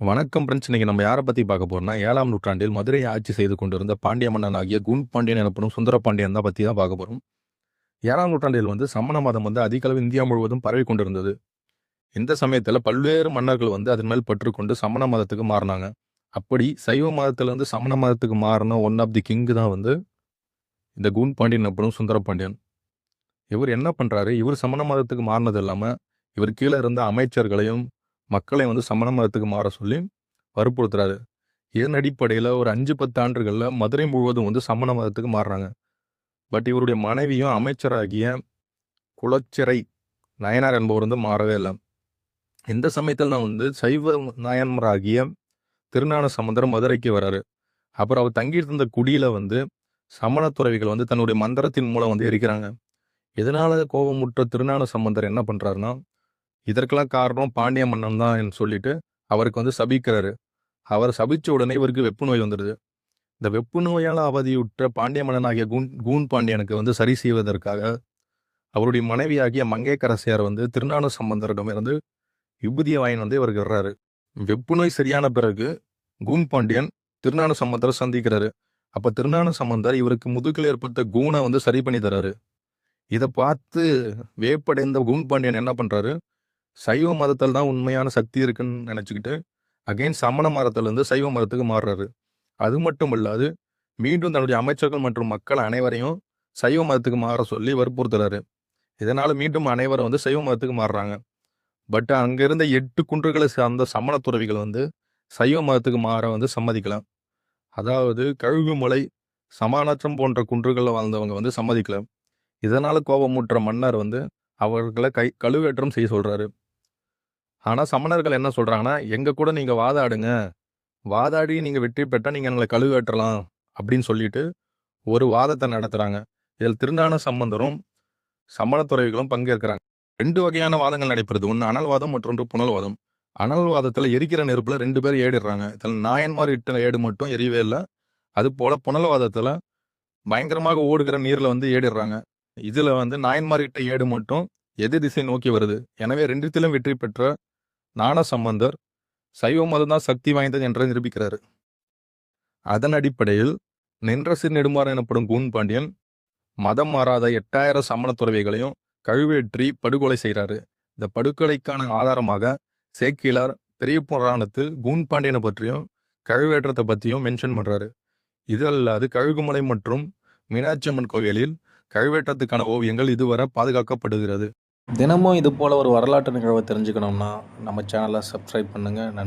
வணக்கம் ஃப்ரெண்ட்ஸ் இன்னைக்கு நம்ம யாரை பற்றி பார்க்க போகிறோம்னா ஏழாம் நூற்றாண்டில் மதுரையை ஆட்சி செய்து கொண்டிருந்த பாண்டிய மன்னன் ஆகிய குன் பாண்டியன் எனப்படும் சுந்தர பாண்டியன் தான் பற்றி தான் பார்க்க போகிறோம் ஏழாம் நூற்றாண்டில் வந்து சமண மதம் வந்து அதிக அளவு இந்தியா முழுவதும் பரவி கொண்டிருந்தது. இந்த சமயத்தில் பல்வேறு மன்னர்கள் வந்து அதன் மேல் பற்றுக்கொண்டு சமண மதத்துக்கு மாறினாங்க. அப்படி சைவ மதத்திலிருந்து சமண மதத்துக்கு மாறின ஒன் ஆஃப் தி கிங்கு தான் வந்து இந்த குன் பாண்டியன் எனப்படும் சுந்தர பாண்டியன். இவர் என்ன பண்ணுறாரு இவர் சமண மதத்துக்கு மாறினது இல்லாமல் இவர் கீழே இருந்த அமைச்சர்களையும் மக்களை வந்து சமண மதத்துக்கு மாற சொல்லி வற்புறுத்துறாரு. இதன் அடிப்படையில் ஒரு அஞ்சு பத்து ஆண்டுகளில் மதுரை முழுவதும் வந்து சமண மதத்துக்கு மாறுறாங்க. பட் இவருடைய மனைவியும் அமைச்சராகிய குலச்சிறை நயனார் என்பவர் வந்து மாறவே இல்லை. இந்த சமயத்தில் நான் வந்து சைவ நாயன்மராகிய திருநான சமுந்தரம் மதுரைக்கு வராரு. அப்புறம் அவர் தங்கியிருந்த குடியில் வந்து சமண துறவிகள் வந்து தன்னுடைய மந்திரத்தின் மூலம் வந்து எரிக்கிறாங்க. இதனால கோபமுற்ற திருநான சம்பந்தர் என்ன பண்ணுறாருன்னா இதற்கெல்லாம் காரணம் பாண்டிய மன்னன் தான் சொல்லிட்டு அவருக்கு வந்து சபிக்கிறாரு. அவர் சபிச்ச உடனே இவருக்கு வெப்பு நோய் வந்துடுது இந்த வெப்பு நோயால் அவதியுற்ற பாண்டிய மன்னன் ஆகிய கூன் கூன் பாண்டியனுக்கு வந்து சரி செய்வதற்காக அவருடைய மனைவியாகிய மங்கையக்கரசியார் வந்து திருஞான சம்பந்தரிடம் இருந்து விபூதிய வாயின் வந்து இவருக்கு வர்றாரு வெப்பு நோய் சரியான பிறகு கூன் பாண்டியன் திருஞான சம்பந்தர் சந்திக்கிறாரு. அப்போ திருஞான சம்பந்தர் இவருக்கு முதுகில் ஏற்பட்ட கூனை வந்து சரி பண்ணி தராரு. இதை பார்த்து வேப்படைந்த கூன் பாண்டியன் என்ன பண்ணுறாரு சைவ மதத்தில் தான் உண்மையான சக்தி இருக்குன்னு நினச்சிக்கிட்டு அகைன் சமண மதத்திலிருந்து சைவ மதத்துக்கு மாறுறாரு. அது மட்டும் இல்லாது மீண்டும் தன்னுடைய அமைச்சர்கள் மற்றும் மக்கள் அனைவரையும் சைவ மதத்துக்கு மாற சொல்லி வற்புறுத்துறாரு. இதனால் மீண்டும் அனைவரும் வந்து சைவ மதத்துக்கு மாறுறாங்க. பட் அங்கே இருந்த எட்டு குன்றுகளை சார்ந்த சமண துறவிகள் வந்து சைவ மதத்துக்கு மாற வந்து சம்மதிக்கலாம் அதாவது கழுகுமலை சமானாற்றம் போன்ற குன்றுகளில் வாழ்ந்தவங்க வந்து சம்மதிக்கல. இதனால் கோபமுற்ற மன்னர் வந்து அவர்களை கை கழுவேற்றம் செய்ய சொல்கிறாரு ஆனால் சமணர்கள் என்ன சொல்கிறாங்கன்னா எங்கள் கூட நீங்கள் வாதாடுங்க. வாதாடி நீங்கள் வெற்றி பெற்றால் நீங்கள் எங்களை கழுவேற்றலாம். அப்படின்னு சொல்லிட்டு ஒரு வாதத்தை நடத்துகிறாங்க இதில் திருஞான சம்பந்தரும் சமணத்துறைகளும் பங்கேற்கிறாங்க. ரெண்டு வகையான வாதங்கள் நடைபெறுது. ஒன்று அனல்வாதம் மற்றொன்று புனல்வாதம். அனல்வாதத்தில் எரிக்கிற நெருப்பில் ரெண்டு பேர் ஏடிடுறாங்க இதில் நாயன்மார் இட்ட ஏடு மட்டும் எரியவே இல்லை. அது போல் புனல்வாதத்தில் பயங்கரமாக ஓடுகிற நீரில் வந்து ஏடிடுறாங்க இதில் வந்து நாயன்மார் இட்ட ஏடு மட்டும் எதிர் திசை நோக்கி வருது. எனவே ரெண்டுத்திலும் வெற்றி பெற்ற ஞான சம்பந்தர் சைவ மதம் தான் சக்தி வாய்ந்தது என்று நிரூபிக்கிறார். அதன் அடிப்படையில் நின்றசிறு நெடுமாறன் எனப்படும் கூன் பாண்டியன் மதம் மாறாத எட்டாயிரம் சமண துறவிகளையும் கழுவேற்றி படுகொலை செய்கிறாரு. இந்த படுகொலைக்கான ஆதாரமாக சேக்கிலார் பெரிய புராணத்தில் கூன் பாண்டியனை பற்றியும் கழுவேற்றத்தை பற்றியும் மென்ஷன் பண்ணுறாரு இது அல்லாது கழுகுமலை மற்றும் மீனாட்சி அம்மன் கோவிலில் கழுவேற்றத்துக்கான ஓவியங்கள் இதுவரை பாதுகாக்கப்படுகிறது. தினமும் இது போல் ஒரு வரலாற்று நிகழ்வை தெரிஞ்சுக்கணும்னா நம்ம சேனலை சப்ஸ்கிரைப் பண்ணுங்கள் நன்றி.